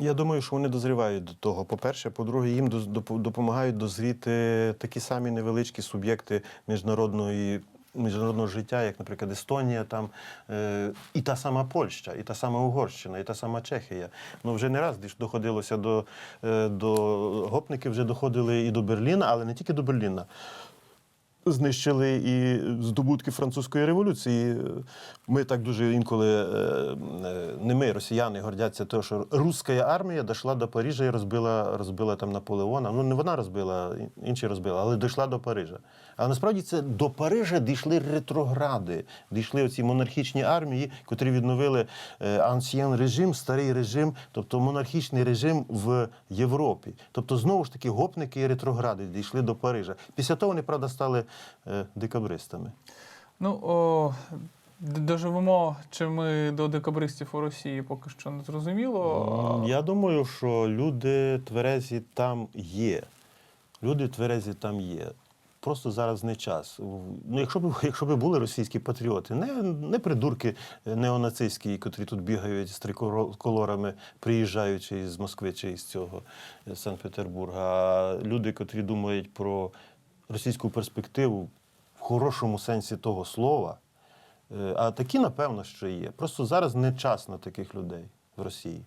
Я думаю, що вони дозрівають до того. По-перше, по-друге, їм допомагають дозріти такі самі невеличкі суб'єкти міжнародної. Міжнародного життя, як, наприклад, Естонія, там е, і та сама Польща, і та сама Угорщина, і та сама Чехія. Ну вже не раз доходилося до, е, до гопники, вже доходили і до Берліна, але не тільки до Берліна. Знищили і здобутки французької революції. Ми так дуже інколи е, е, не ми, росіяни, гордяться, того, що руська армія дійшла до Парижа і розбила, розбила там Наполеона. Ну не вона розбила, інші розбили, але дійшла до Парижа. Але насправді це до Парижа дійшли ретрогради, дійшли оці монархічні армії, котрі відновили ансьєн режим, старий режим, тобто монархічний режим в Європі. Тобто, знову ж таки, гопники і ретрогради дійшли до Парижа. Після того вони, правда, стали е, декабристами. Ну, о, доживемо, чи ми до декабристів у Росії поки що не зрозуміло. Я думаю, що люди тверезі там є. Люди тверезі там є. Просто зараз не час. Ну, якщо б якщо б були російські патріоти, не, не придурки е, неонацистські, котрі тут бігають з триколорами, приїжджаючи з Москви чи з цього е, Санкт-Петербурга, а люди, котрі думають про російську перспективу в хорошому сенсі того слова. Е, А такі, напевно, що є. Просто зараз не час на таких людей в Росії.